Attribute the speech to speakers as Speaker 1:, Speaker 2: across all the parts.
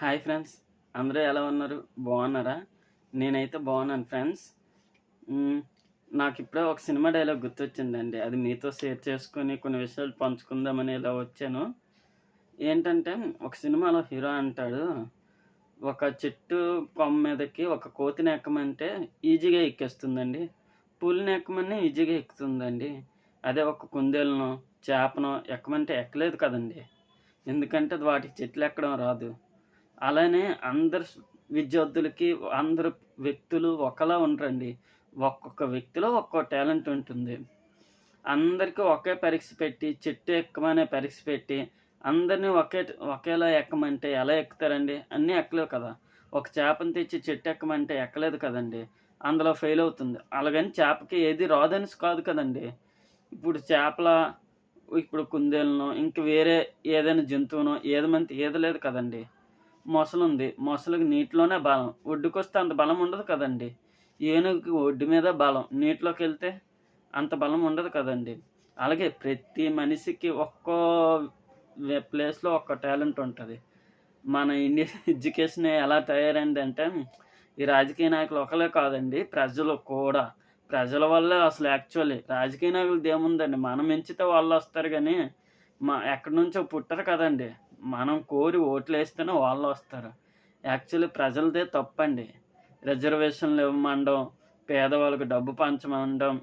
Speaker 1: Hi friends. అందరూ ఎలా ఉన్నారు? బాగున్నారా? నేనైతే బాగున్నాను ఫ్రెండ్స్. నాకు ఇప్పుడే ఒక సినిమా డైలాగ్ గుర్తొచ్చిందండి. అది మీతో షేర్ చేసుకొని కొన్ని విషయాలు పంచుకుందామని ఇలా వచ్చాను. ఏంటంటే ఒక సినిమాలో హీరో అంటాడు ఒక చెట్టు కొమ్మ మీదకి ఒక కోతిని ఎక్కమంటే ఈజీగా ఎక్కేస్తుందండి. పులిని ఎక్కమని ఈజీగా ఎక్కుతుందండి. అదే ఒక కుందేలను చేపను ఎక్కమంటే ఎక్కలేదు కదండి. ఎందుకంటే అది వాటికి చెట్లు ఎక్కడం రాదు. అలానే అందరు విద్యార్థులకి అందరు వ్యక్తులు ఒకలా ఉండరండి. ఒక్కొక్క వ్యక్తిలో ఒక్కో టాలెంట్ ఉంటుంది. అందరికీ ఒకే పరీక్ష పెట్టి చెట్టు ఎక్కమనే పరీక్ష పెట్టి అందరినీ ఒకే ఒకేలా ఎక్కమంటే ఎలా ఎక్కుతారండి? అన్నీ ఎక్కలేవు కదా. ఒక చేపను తెచ్చి చెట్టు ఎక్కమంటే ఎక్కలేదు కదండి. అందులో ఫెయిల్ అవుతుంది. అలాగని చేపకి ఏది రాదని కాదు కదండి. ఇప్పుడు చేపల ఇప్పుడు కుందేలను ఇంక వేరే ఏదైనా జంతువునో ఏదమంత ఏదలేదు కదండి. మొసలు ఉంది మొసలికి నీటిలోనే బలం. ఒడ్డుకొస్తే అంత బలం ఉండదు కదండి. ఏనుగుకి ఒడ్డు మీద బలం. నీటిలోకి వెళ్తే అంత బలం ఉండదు కదండి. అలాగే ప్రతి మనిషికి ఒక్కో ప్లేస్లో ఒక్క టాలెంట్ ఉంటుంది. మన ఇండియన్ ఎడ్యుకేషన్ ఎలా తయారైంది అంటే ఈ రాజకీయ నాయకులు ఒకలే కాదండి ప్రజలు కూడా. ప్రజల వల్లే అసలు యాక్చువల్లీ రాజకీయ నాయకులు ఏముందండి? మనం ఎంచితే వాళ్ళు వస్తారు కానీ మా ఎక్కడి నుంచో పుట్టరు కదండి. మనం కోరి ఓట్లు వేస్తేనే వాళ్ళు వస్తారు. యాక్చువల్లీ ప్రజలదే తప్పండి. రిజర్వేషన్లు ఇవ్వమండం పేదవాళ్ళకి డబ్బు పంచమండం.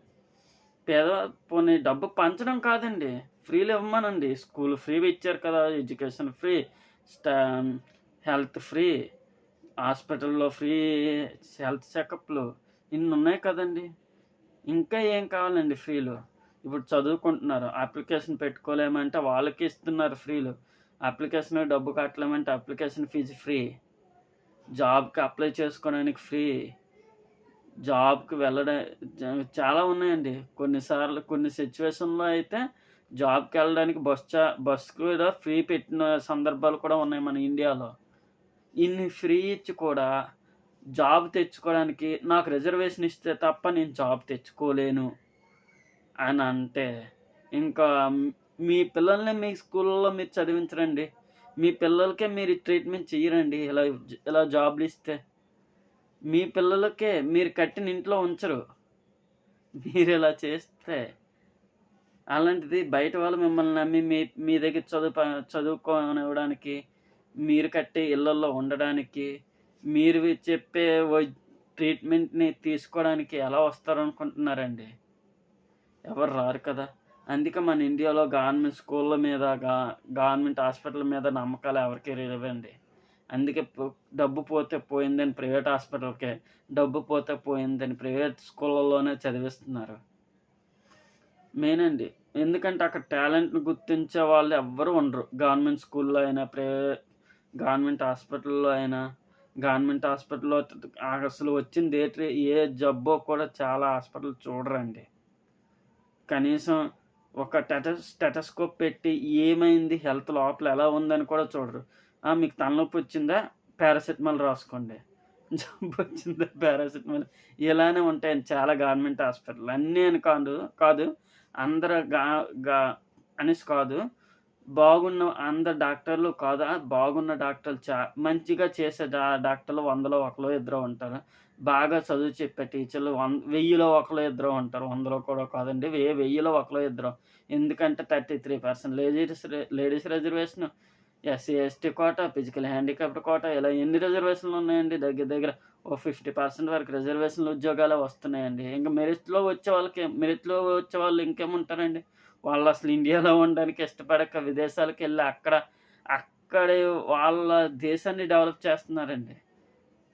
Speaker 1: పేద పోనీ డబ్బు పంచడం కాదండి. ఫ్రీలు ఇవ్వమనండి. స్కూల్ ఫ్రీ ఇచ్చారు కదా ఎడ్యుకేషన్ ఫ్రీ స్టా హెల్త్ ఫ్రీ హాస్పిటల్లో ఫ్రీ హెల్త్ చెకప్లు ఇన్ని ఉన్నాయి కదండి. ఇంకా ఏం కావాలండి ఫ్రీలు? ఇప్పుడు చదువుకుంటున్నారు అప్లికేషన్ పెట్టుకోలేమంటే వాళ్ళకి ఇస్తున్నారు ఫ్రీలు. అప్లికేషన్ డబ్బు కట్టలేమంటే అప్లికేషన్ ఫీజు ఫ్రీ. జాబ్కి అప్లై చేసుకోవడానికి ఫ్రీ. జాబ్కి వెళ్ళడం చాలా ఉన్నాయండి. కొన్నిసార్లు కొన్ని సిచ్యువేషన్లో అయితే జాబ్కి వెళ్ళడానికి బస్ చా బస్ కూడా ఫ్రీ పెట్టిన సందర్భాలు కూడా ఉన్నాయి మన ఇండియాలో. ఇన్ని ఫ్రీ ఇచ్చి కూడా జాబ్ తెచ్చుకోవడానికి నాకు రిజర్వేషన్ ఇస్తే తప్ప నేను జాబ్ తెచ్చుకోలేను. అని అంటే ఇంకా మీ పిల్లల్ని మీ స్కూల్లో మీరు చదివించరండి. మీ పిల్లలకే మీరు ట్రీట్మెంట్ చేయరండి ఇలా ఇలా జాబ్లు ఇస్తే మీ పిల్లలకే మీరు కట్టిన ఇంట్లో ఉంచరు. మీరు ఇలా చేస్తే అలాంటిది బయట వాళ్ళు మిమ్మల్ని నమ్మి మీ మీ దగ్గర చదువు చదువుకోనివ్వడానికి మీరు కట్టే ఇళ్ళల్లో ఉండడానికి మీరు చెప్పే వై- ట్రీట్మెంట్ని తీసుకోవడానికి ఎలా వస్తారు అనుకుంటున్నారండి ఎవరు రారు కదా. అందుకే మన ఇండియాలో గవర్నమెంట్ స్కూళ్ళ మీద గా గవర్నమెంట్ హాస్పిటల్ మీద నమ్మకాలు ఎవరికి లేవండి. అందుకే డబ్బు పోతే పోయిందని ప్రైవేట్ హాస్పిటల్కే డబ్బు పోతే పోయిందని ప్రైవేట్ స్కూళ్ళలోనే చదివిస్తున్నారు. మెయిన్ అండి ఎందుకంటే అక్కడ టాలెంట్ని గుర్తించే వాళ్ళు ఎవ్వరు ఉండరు. గవర్నమెంట్ స్కూల్లో అయినా ప్రైవేట్ గవర్నమెంట్ హాస్పిటల్లో అయినా గవర్నమెంట్ హాస్పిటల్లో అసలు వచ్చింది ఏ ఏ జబ్బో కూడా చాలా హాస్పిటల్ చూడరండి. కనీసం ఒక టెటస్ స్టెటస్కోప్ పెట్టి ఏమైంది? హెల్త్ లోపల ఎలా ఉందని కూడా చూడరు. "ఆ, మీకు తలనొప్పి వచ్చిందా? పారాసిటమాల్ రాసుకోండి. జబ్బు వచ్చిందా? పారాసిటమాల్. ఇలానే ఉంటాయండి చాలా గవర్నమెంట్ హాస్పిటల్. అన్నీ అని కాదు కాదు అందరు గా గా అనేసి కాదు. బాగున్న అందరు డాక్టర్లు కాదు. బాగున్న డాక్టర్లు చా మంచిగా చేసే డాక్టర్లు వందలో ఒకలో ఇద్దరు ఉంటారు. బాగా చదువు చెప్పే టీచర్లు వన్ వెయ్యిలో ఒకరు ఇద్దరు ఉంటారు. వందలో కూడా కాదండి వెయ్యి వెయ్యిలో ఒకరు ఇద్దరు. ఎందుకంటే thirty three percent ladies ladies reservation SC ST quota physical handicapped quota ఇలా ఎన్ని రిజర్వేషన్లు ఉన్నాయండి? దగ్గర దగ్గర ఓ ఫిఫ్టీ పర్సెంట్ వరకు రిజర్వేషన్లు ఉద్యోగాలు వస్తున్నాయండి. ఇంకా మెరిట్లో వచ్చే వాళ్ళకి మెరిట్లో వచ్చే వాళ్ళు ఇంకేముంటారండి? వాళ్ళు అసలు ఇండియాలో ఉండడానికి ఇష్టపడక విదేశాలకు వెళ్ళి అక్కడ అక్కడ వాళ్ళ దేశాన్ని డెవలప్ చేస్తున్నారండి.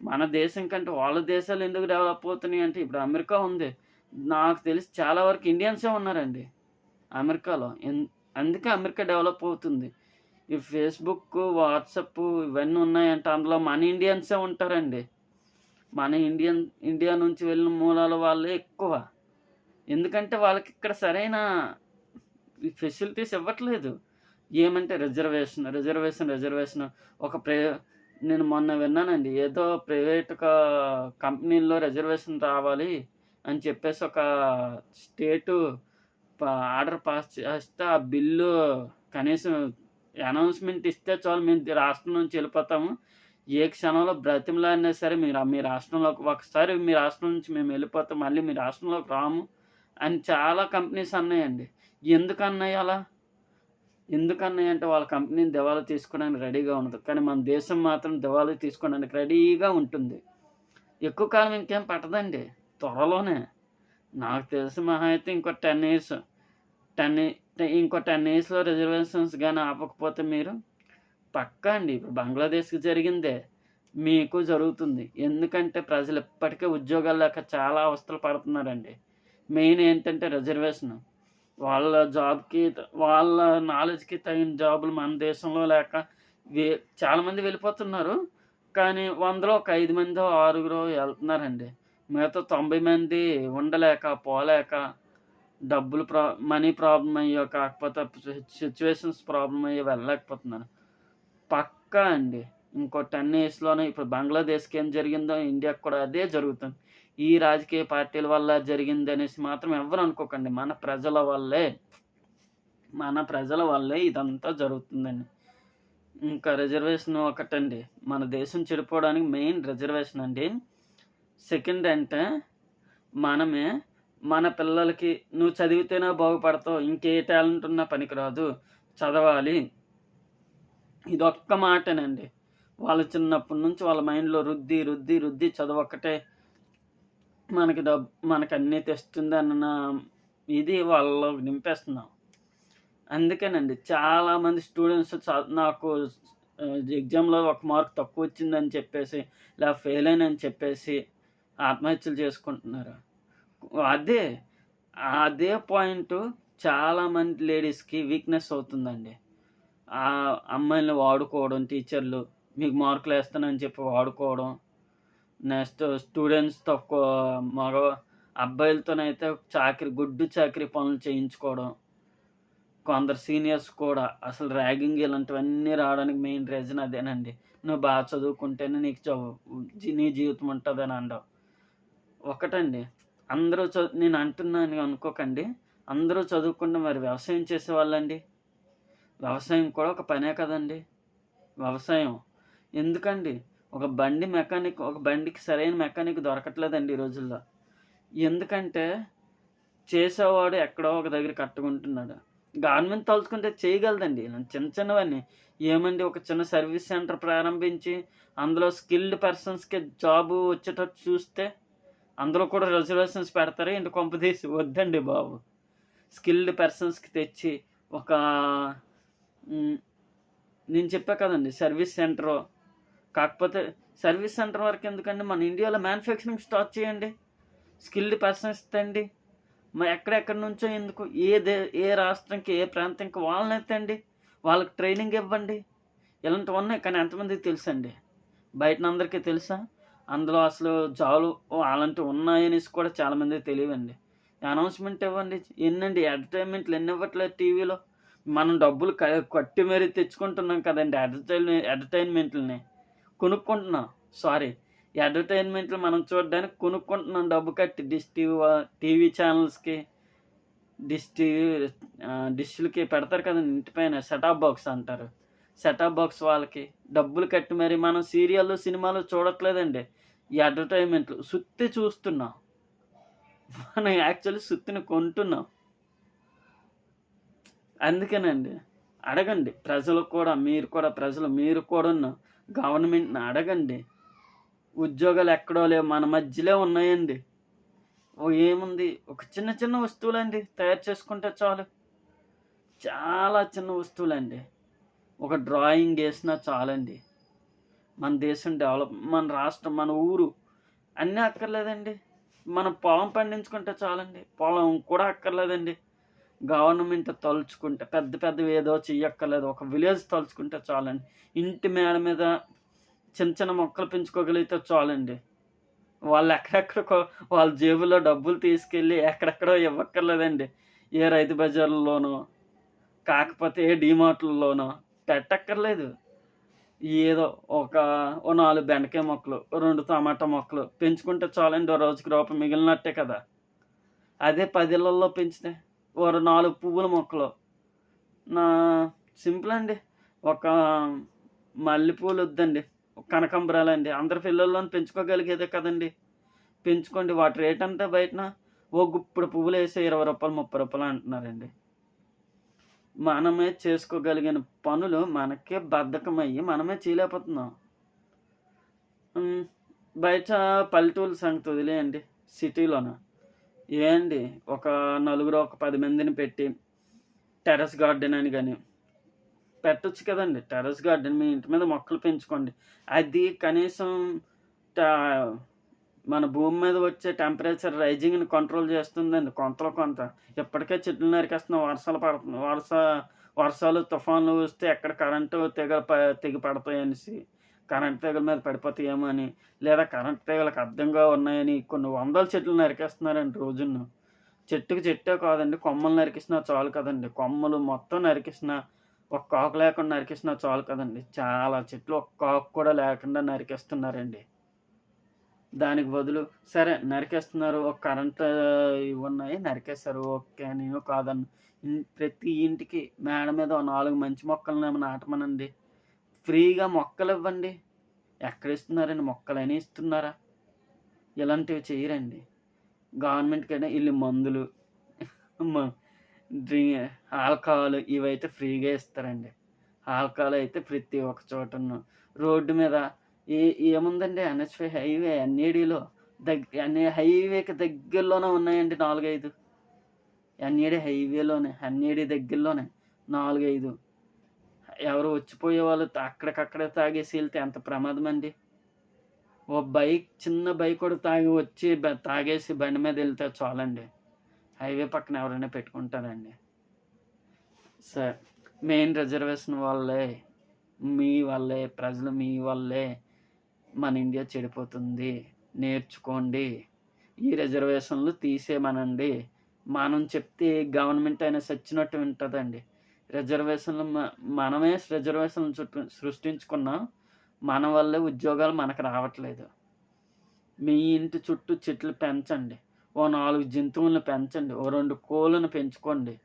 Speaker 1: మన దేశం కంటే వాళ్ళ దేశాలు ఎందుకు డెవలప్ అవుతున్నాయి అంటే ఇప్పుడు అమెరికా ఉంది. నాకు తెలిసి చాలా వరకు ఇండియన్సే ఉన్నారండి. అమెరికాలో. ఎన్- అందుకే అమెరికా డెవలప్ అవుతుంది. ఈ ఫేస్బుక్ వాట్సప్ ఇవన్నీ ఉన్నాయంటే అందులో మన ఇండియన్సే ఉంటారండి. మన ఇండియన్ ఇండియా నుంచి వెళ్ళిన మూలాల వాళ్ళే ఎక్కువ. ఎందుకంటే వాళ్ళకి ఇక్కడ సరైన ఫెసిలిటీస్ ఇవ్వట్లేదు. ఏమంటే రిజర్వేషన్ రిజర్వేషన్ రిజర్వేషన్ ఒక ప్రే నేను మొన్న విన్నానండి ఏదో ప్రైవేట్ కంపెనీల్లో రిజర్వేషన్ రావాలి అని చెప్పేసి ఒక స్టేటు ఆర్డర్ పాస్ చేస్తే ఆ బిల్లు కనీసం అనౌన్స్మెంట్ ఇస్తే చాలు మేము రాష్ట్రం నుంచి వెళ్ళిపోతాము. ఏ క్షణంలో బ్రతిమలాడినా సరే మీరు మీ రాష్ట్రంలోకి ఒకసారి మీ రాష్ట్రం నుంచి మేము వెళ్ళిపోతాం మళ్ళీ మీ రాష్ట్రంలోకి రాము అని చాలా కంపెనీస్ అన్నాయండి. ఎందుకు అన్నాయి అలా? ఎందుకు అంటే వాళ్ళ కంపెనీని దివాలా తీసుకోవడానికి రెడీగా ఉండదు. కానీ మన దేశం మాత్రం దివాలా తీసుకోవడానికి రెడీగా ఉంటుంది. ఎక్కువ కాలం ఇంకేం పట్టదండి. త్వరలోనే. నాకు తెలిసి మహా అయితే ఇంకో టెన్ ఇయర్స్ టెన్ ఇంకో టెన్ ఇయర్స్లో రిజర్వేషన్స్ కానీ ఆపకపోతే మీరు పక్కా అండి. ఇప్పుడు బంగ్లాదేశ్కి జరిగిందే. మీకు జరుగుతుంది. ఎందుకంటే ప్రజలు ఇప్పటికే ఉద్యోగాలు లేక చాలా అవస్థలు పడుతున్నారండి. మెయిన్ ఏంటంటే రిజర్వేషన్. వాళ్ళ జాబ్కి వాళ్ళ నాలెడ్జ్కి తగిన జాబులు మన దేశంలో లేక వే చాలామంది వెళ్ళిపోతున్నారు. కానీ వందలో ఒక ఐదు మందో ఆరుగురు వెళ్తున్నారండి. మిగతా తొంభై మంది ఉండలేక పోలేక డబ్బులు ప్రా మనీ ప్రాబ్లం అయ్యో కాకపోతే సిచ్యువేషన్స్ ప్రాబ్లం అయ్యో వెళ్ళలేకపోతున్నారు. పక్కా అండి. ఇంకో టెన్ ఇయర్స్లోనే ఇప్పుడు బంగ్లాదేశ్కి ఏం జరిగిందో ఇండియాకి కూడా అదే జరుగుతుంది. ఈ రాజకీయ పార్టీల వల్ల జరిగింది అనేసి మాత్రం ఎవరు అనుకోకండి. మన ప్రజల వల్లే మన ప్రజల వల్లే ఇదంతా జరుగుతుందండి. ఇంకా రిజర్వేషన్ ఒకటండి. మన దేశం చెడిపోవడానికి మెయిన్ రిజర్వేషన్ అండి. సెకండ్ అంటే మనమే మన పిల్లలకి నువ్వు చదివితేనే బాగుపడతావు ఇంకే టాలెంట్ ఉన్నా పనికిరాదు చదవాలి. ఇది ఒక్క మాటేనండి. వాళ్ళు చిన్నప్పటి నుంచి వాళ్ళ మైండ్లో రుద్ది రుద్ది రుద్ది చదువు ఒక్కటే మనకి డబ్బు మనకు అన్నీ తెస్తుంది అన్న ఇది వాళ్ళలో నింపేస్తున్నాం. అందుకేనండి చాలామంది స్టూడెంట్స్ నాకు ఎగ్జామ్లో ఒక మార్క్ తక్కువ వచ్చిందని చెప్పేసి ఇలా ఫెయిల్ అయినని చెప్పేసి ఆత్మహత్యలు చేసుకుంటున్నారు. అదే అదే పాయింట్ చాలామంది లేడీస్కి వీక్నెస్ అవుతుందండి. ఆ అమ్మాయిని వాడుకోవడం టీచర్లు మీకు మార్కులు వేస్తానని చెప్పి వాడుకోవడం నెక్స్ట్ స్టూడెంట్స్ తక్కువ మగ అబ్బాయిలతోనైతే చాకరీ గుడ్డు చాకరీ పనులు చేయించుకోవడం. కొందరు సీనియర్స్ కూడా అసలు ర్యాగింగ్ ఇలాంటివన్నీ రావడానికి మెయిన్ రీజన్ అదేనండి. నువ్వు బాగా చదువుకుంటేనే నీకు చదువు నీ జీవితం ఉంటుందని అండవు ఒకటండి అందరూ చదువు నేను అంటున్నాను అనుకోకండి అందరూ చదువుకుంటే మరి వ్యవసాయం చేసేవాళ్ళండి? వ్యవసాయం కూడా ఒక పనే కదండి. వ్యవసాయం. ఎందుకండి? ఒక బండి మెకానిక్ ఒక బండికి సరైన మెకానిక్ దొరకట్లేదండి ఈ రోజుల్లో. ఎందుకంటే చేసేవాడు ఎక్కడో ఒక దగ్గర కట్టుకుంటున్నాడు. గవర్నమెంట్ తలుచుకుంటే చేయగలదండి. చిన్న చిన్నవన్నీ. ఏమండి ఒక చిన్న సర్వీస్ సెంటర్ ప్రారంభించి అందులో స్కిల్డ్ పర్సన్స్కి జాబ్ వచ్చేటట్టు చూస్తే అందులో కూడా రిజర్వేషన్స్ పెడతారా? ఇంటి కొంపదీసి వద్దండి బాబు. స్కిల్డ్ పర్సన్స్కి తెచ్చి ఒక నేను చెప్పా కదండి సర్వీస్ సెంటర్ కాకపోతే సర్వీస్ సెంటర్ వరకు ఎందుకండి? మన ఇండియాలో మ్యానుఫ్యాక్చరింగ్ స్టార్ట్ చేయండి. స్కిల్డ్ పర్సన్స్ తండి మరి ఎక్కడెక్కడి నుంచో ఎందుకు? ఏ దే ఏ రాష్ట్రంకి ఏ ప్రాంతంకి వాళ్ళని ఎత్తండి వాళ్ళకి ట్రైనింగ్ ఇవ్వండి. ఇలాంటివి ఉన్నాయి కానీ ఎంతమందికి తెలుసండి? బయట అందరికీ తెలుసా? అందులో అసలు జాబులు అలాంటివి ఉన్నాయనేసి కూడా చాలామందికి తెలియవండి. అనౌన్స్మెంట్ ఇవ్వండి. ఎన్నండి? ఎంటర్టైన్మెంట్లు ఎన్ని ఇవ్వట్లేదు టీవీలో? మనం డబ్బులు క- కట్టి మరీ తెచ్చుకుంటున్నాం కదండి అడ్వర్టైన్ అడ్వర్టైన్మెంట్లని కొనుక్కుంటున్నాం. సారీ ఈ అడ్వర్టైన్మెంట్లు మనం చూడడానికి కొనుక్కుంటున్నాం డబ్బు కట్టి డిష్ టీవీ టీవీ ఛానల్స్కి డిష్ టీవీ డిష్లకి పెడతారు కదండి ఇంటిపైన సెటాప్ బాక్స్ అంటారు. సెటాప్ బాక్స్ వాళ్ళకి డబ్బులు కట్టి మరి మనం సీరియల్లో సినిమాలు చూడట్లేదండి. ఈ అడ్వర్టైన్మెంట్లు సుత్తి చూస్తున్నాం. మనం యాక్చువల్లీ సుత్తిని కొంటున్నాం. అందుకేనండి. అడగండి. ప్రజలు కూడా మీరు కూడా ప్రజలు మీరు కూడా గవర్నమెంట్ని అడగండి ఉద్యోగాలు ఎక్కడో లేవు మన మధ్యలో ఉన్నాయండి. ఓ ఏముంది? ఒక చిన్న చిన్న వస్తువులండి తయారు చేసుకుంటే చాలు. చాలా చిన్న వస్తువులండి. ఒక డ్రాయింగ్ వేసినా చాలండి. మన దేశం డెవలప్ మన రాష్ట్రం మన ఊరు అన్నీ అక్కర్లేదండి. మన పొలం పండించుకుంటే చాలండి. పొలం కూడా అక్కర్లేదండి. గవర్నమెంట్ తలుచుకుంటే పెద్ద పెద్దవి ఏదో చెయ్యక్కర్లేదు. ఒక విలేజ్ తలుచుకుంటే చాలండి. ఇంటి మేడ మీద చిన్న చిన్న మొక్కలు పెంచుకోగలిగితే చాలండి. వాళ్ళు ఎక్కడెక్కడికో వాళ్ళ జేబులో డబ్బులు తీసుకెళ్ళి ఎక్కడెక్కడో ఇవ్వక్కర్లేదండి. ఏ రైతు బజార్లలోనో కాకపోతే ఏ డీమార్ట్లలోనో పెట్టక్కర్లేదు. ఏదో ఒక ఓ నాలుగు బెండకాయ మొక్కలు రెండు టమాటా మొక్కలు పెంచుకుంటే చాలండి. ఓ రోజుకి రూపాయి మిగిలినట్టే కదా. అదే పదిళ్ళల్లో పెంచితే ఒక నాలుగు పువ్వుల మొక్కలు. నా సింపుల్ అండి. ఒక మల్లెపూలు వద్దండి. కనకంబరాలండి. అందరి పిల్లల్లో పెంచుకోగలిగేదే కదండి. పెంచుకోండి. వాటి రేట్ అంతా బయటన ఓ గుప్పుడు పువ్వులు వేసే ఇరవై రూపాయలు ముప్పై రూపాయలు అంటున్నారండి. మనమే చేసుకోగలిగిన పనులు మనకే బద్ధకమయ్యి మనమే చేయలేకపోతున్నాం. బయట పల్లెటూరు సంగతి వదిలేయండి. సిటీలోన? ఏండి ఒక నలుగురు ఒక పది మందిని పెట్టి టెర్రస్ గార్డెన్ అని కానీ పెట్టచ్చు కదండి. టెర్రస్ గార్డెన్ మీ ఇంటి మీద మొక్కలు పెంచుకోండి. అది కనీసం ట- మన భూమి మీద వచ్చే టెంపరేచర్ రైజింగ్ని కంట్రోల్ చేస్తుందండి. కొంతలో కొంత. ఇప్పటికే చెట్లు నరికేస్తున్నాం వర్షాలు పడుతుంది వర్ష వర్షాలు తుఫాన్లు వస్తే ఎక్కడ కరెంటు తెగ తెగి పడతాయి అనేసి కరెంట్ తీగల మీద పడిపోతాయేమో అని లేదా కరెంట్ తీగలకు అర్థంగా ఉన్నాయని కొన్ని వందల చెట్లు నరికేస్తున్నారండి రోజును చెట్టుకు చెట్టే కాదండి కొమ్మలు నరికిస్తున్నా చాలు కదండి. కొమ్మలు మొత్తం నరికిస్తున్నా ఒక కాకు లేకుండా నరికిస్తున్నా చాలు కదండి. చాలా చెట్లు ఒక్క కాకు కూడా లేకుండా నరికేస్తున్నారండి. దానికి బదులు సరే నరికేస్తున్నారు ఒక కరెంట్ ఉన్నాయి నరికేస్తారు ఓకే నేను కాదన్న. ప్రతి ఇంటికి మేడ మీద నాలుగు మంచి మొక్కలను ఏమైనా నాటమనండి. ఫ్రీగా మొక్కలు ఇవ్వండి ఎక్కడ ఇస్తున్నారండి మొక్కలని ఇస్తున్నారా? ఇలాంటివి చేయరండి. గవర్నమెంట్కి అయినా వీళ్ళు మందులు డ్రింక్ ఆల్కహాల్ ఇవైతే ఫ్రీగా ఇస్తారండి. ఆల్కహాల్ అయితే ప్రతి ఒక్క చోటను. రోడ్డు మీద ఏ ఏముందండి? ఎన్హెచ్పై హైవే ఎన్ఏడిలో దగ్గ ఎన్ఏ హైవేకి దగ్గరలోనే ఉన్నాయండి నాలుగైదు. ఎన్ఏడి హైవేలోనే ఎన్ఏడి దగ్గరలోనే నాలుగైదు. ఎవరు వచ్చిపోయే వాళ్ళు అక్కడికక్కడే తాగేసి వెళ్తే ఎంత ప్రమాదం అండి? ఓ బైక్ చిన్న బైక్ కూడా తాగి వచ్చి బ- తాగేసి బండి మీద వెళ్తే చాలండి. హైవే పక్కన ఎవరైనా పెట్టుకుంటారండి. సార్ మెయిన్ రిజర్వేషన్ వల్లే మీ వల్లే ప్రజలు మీ వల్లే మన ఇండియా చెడిపోతుంది నేర్చుకోండి. ఈ రిజర్వేషన్లు తీసేయమనండి. మనం చెప్తే గవర్నమెంట్ అయినా సచ్చినట్టు వింటుందండి రిజర్వేషన్లు మనమే రిజర్వేషన్లు చుట్టూ సృష్టించుకున్నాం మన వల్లే ఉద్యోగాలు మనకు రావట్లేదు. మీ ఇంటి చుట్టూ చెట్లు పెంచండి. ఓ నాలుగు జంతువులను పెంచండి. ఓ రెండు కోళ్ళను పెంచుకోండి.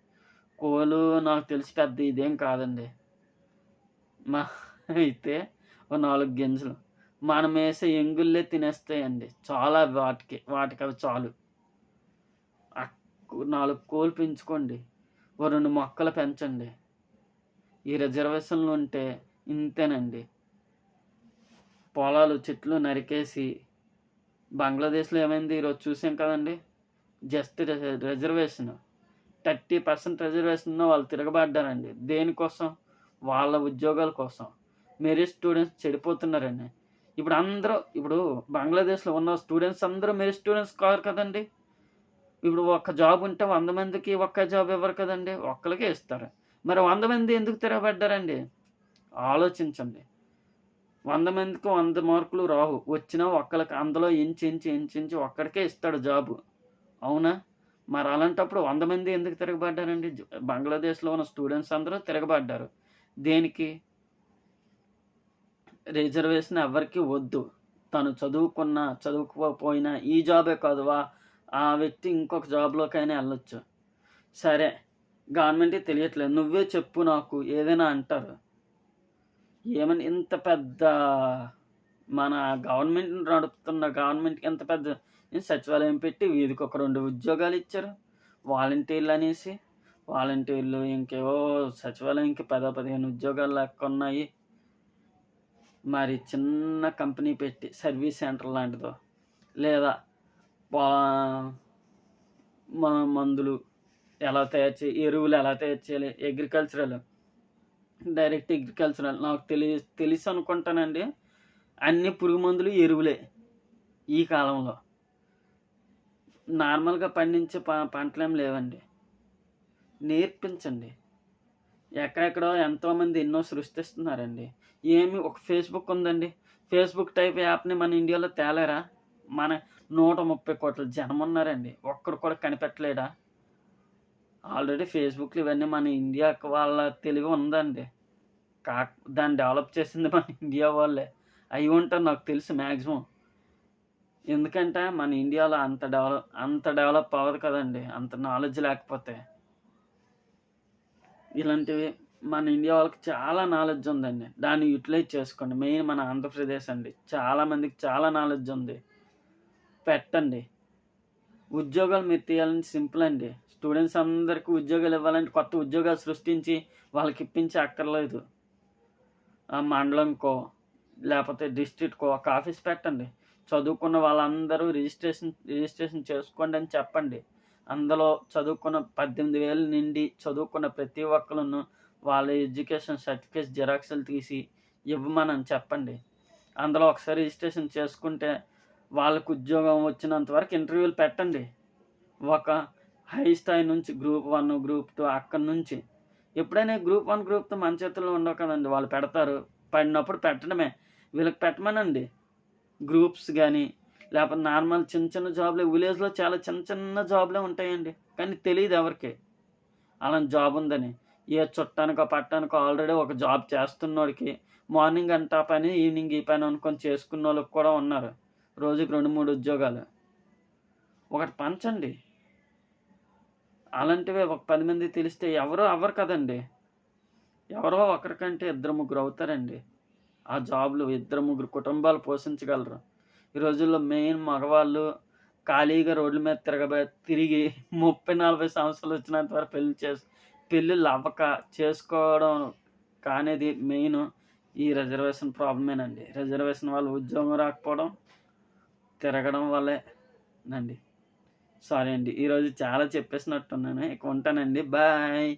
Speaker 1: కోలు నాకు తెలిసి పెద్ద ఇదేం కాదండి. మా అయితే ఓ నాలుగు గింజలు. మనం వేసే ఎంగుళ్ళే తినేస్తాయండి. చాలా వాటికి వాటికి అవి చాలు. నాలుగు కోళ్ళు పెంచుకోండి. ఓ రెండు మొక్కలు పెంచండి. ఈ రిజర్వేషన్లు ఉంటే ఇంతేనండి. పొలాలు చెట్లు నరికేసి బంగ్లాదేశ్లో ఏమైంది? ఈరోజు చూసాం కదండి. Just reservation. Thirty percent reservation వాళ్ళు తిరగబడ్డారండి. దేనికోసం? వాళ్ళ ఉద్యోగాల కోసం. మెరిట్ స్టూడెంట్స్ చెడిపోతున్నారండి. ఇప్పుడు అందరూ ఇప్పుడు బంగ్లాదేశ్లో ఉన్న స్టూడెంట్స్ అందరూ మెరిట్ స్టూడెంట్స్ కారు కదండి. ఇప్పుడు ఒక్క జాబ్ ఉంటే వంద మందికి ఒక్క జాబ్ ఇవ్వరు కదండి? ఒక్కరికే ఇస్తారు. మరి వంద మంది ఎందుకు తిరగబడ్డారండి ఆలోచించండి. వంద మందికి వంద మార్కులు రావు. వచ్చినా ఒక్కరికి అందులో ఇంచి ఇంచి ఇంచి ఇంచి ఒక్కడికే ఇస్తాడు జాబు. అవునా? మరి అలాంటప్పుడు వంద మంది ఎందుకు తిరగబడ్డారండి? బంగ్లాదేశ్లో ఉన్న స్టూడెంట్స్ అందరూ తిరగబడ్డారు. దేనికి? రిజర్వేషన్ ఎవరికి వద్దు. తను చదువుకున్నా చదువుకోకపోయినా ఈ జాబే కాదు వా ఆ వ్యక్తి ఇంకొక జాబ్లోకైనా వెళ్ళొచ్చు. సరే గవర్నమెంట్కి తెలియట్లేదు. నువ్వే చెప్పు నాకు ఏదైనా అంటారు. ఏమని ఇంత పెద్ద మన గవర్నమెంట్ నడుపుతున్న గవర్నమెంట్కి ఎంత పెద్ద సచివాలయం పెట్టి వీధికి ఒక రెండు ఉద్యోగాలు ఇచ్చారు. వాలంటీర్లు అనేసి. వాలంటీర్లు ఇంకేవో సచివాలయంకి పదో పదిహేను ఉద్యోగాలు లెక్క ఉన్నాయి. మరి చిన్న కంపెనీ పెట్టి సర్వీస్ సెంటర్ లాంటిదో. లేదా మందులు ఎలా తయారు చేయాలి ఎరువులు ఎలా తయారు చేయాలి అగ్రికల్చరల్ డైరెక్ట్ అగ్రికల్చరల్ నాకు తెలి తెలుసు అనుకుంటానండి అన్ని పురుగు మందులు ఎరువులే ఈ కాలంలో. నార్మల్గా పండించే ప పంటలేం లేవండి. నేర్పించండి. ఎక్కడెక్కడో ఎంతోమంది ఎన్నో సృష్టిస్తున్నారండి. ఏమి ఒక ఫేస్బుక్ ఉందండి. ఫేస్బుక్ టైప్ యాప్ని మన ఇండియాలో తేలేరా? మన నూట ముప్పై కోట్ల జనం ఉన్నారండి. ఒక్కడు కూడా కనిపెట్టలేడా? ఆల్రెడీ ఫేస్బుక్లు ఇవన్నీ మన ఇండియా వాళ్ళ తెలివి ఉందండి. కా దాన్ని డెవలప్ చేసింది మన ఇండియా వాళ్ళే. అయి ఉంటారు నాకు తెలుసు మ్యాక్సిమం ఎందుకంటే మన ఇండియాలో అంత డెవలప్ అంత డెవలప్ అవ్వదు కదండి. అంత నాలెడ్జ్ లేకపోతే. ఇలాంటివి మన ఇండియా వాళ్ళకి చాలా నాలెడ్జ్ ఉందండి. దాన్ని యూటిలైజ్ చేసుకోండి. మెయిన్ మన ఆంధ్రప్రదేశ్ అండి. చాలామందికి చాలా నాలెడ్జ్ ఉంది. పెట్టండి. ఉద్యోగాలు మీరు తీయాలని సింపుల్ అండి. స్టూడెంట్స్ అందరికీ ఉద్యోగాలు ఇవ్వాలంటే కొత్త ఉద్యోగాలు సృష్టించి వాళ్ళకి ఇప్పించి అక్కర్లేదు. ఆ మండలంకో లేకపోతే డిస్ట్రిక్ట్కో ఒక ఆఫీస్ పెట్టండి. చదువుకున్న వాళ్ళందరూ రిజిస్ట్రేషన్ రిజిస్ట్రేషన్ చేసుకోండి అని చెప్పండి. అందులో చదువుకున్న పద్దెనిమిది వేలు నిండి చదువుకున్న ప్రతి ఒక్కరును వాళ్ళ ఎడ్యుకేషన్ సర్టిఫికేట్స్ జిరాక్స్లు తీసి ఇవ్వమనని చెప్పండి. అందులో ఒకసారి రిజిస్ట్రేషన్ చేసుకుంటే వాళ్ళకు ఉద్యోగం వచ్చినంత వరకు ఇంటర్వ్యూలు పెట్టండి. ఒక హై స్థాయి నుంచి గ్రూప్ వన్ గ్రూప్ టూ అక్కడి నుంచి. ఎప్పుడైనా గ్రూప్ వన్ గ్రూప్ టూ మన చేతుల్లో ఉండవు కదండి. వాళ్ళు పెడతారు. పడినప్పుడు పెట్టడమే. వీళ్ళకి పెట్టమనండి. గ్రూప్స్ కానీ లేకపోతే నార్మల్ చిన్న చిన్న జాబ్లే. విలేజ్లో చాలా చిన్న చిన్న జాబ్లే ఉంటాయండి. కానీ తెలియదు ఎవరికి. అలాంటి జాబ్ ఉందని. ఏ చుట్టానికో పట్టానికో ఆల్రెడీ ఒక జాబ్ చేస్తున్నోడికి మార్నింగ్ అంట ఆ పని ఈవినింగ్ ఈ పని అనుకొని చేసుకున్న వాళ్ళకి కూడా ఉన్నారు. రోజుకి రెండు మూడు ఉద్యోగాలు. ఒకటి పంచండి. అలాంటివే ఒక పది మంది తెలిస్తే ఎవరో అవ్వరు కదండి. ఎవరో ఒకరికంటే ఇద్దరు ముగ్గురు అవుతారండి. ఆ జాబ్లు ఇద్దరు ముగ్గురు కుటుంబాలు పోషించగలరు. ఈ రోజుల్లో మెయిన్ మగవాళ్ళు ఖాళీగా రోడ్ల మీద తిరగబే తిరిగి ముప్పై నలభై సంవత్సరాలు వచ్చినంత వరకు పెళ్ళి చేసి పెళ్ళిళ్ళు అవ్వక చేసుకోవడం కానేది మెయిన్. ఈ రిజర్వేషన్ ప్రాబ్లమేనండి. రిజర్వేషన్ వాళ్ళు ఉద్యోగం రాకపోవడం తిరగడం వల్లే నండి. సారీ అండి. ఈరోజు చాలా చెప్పేసినట్టున్నాను. ఇక ఉంటానండి. బాయ్.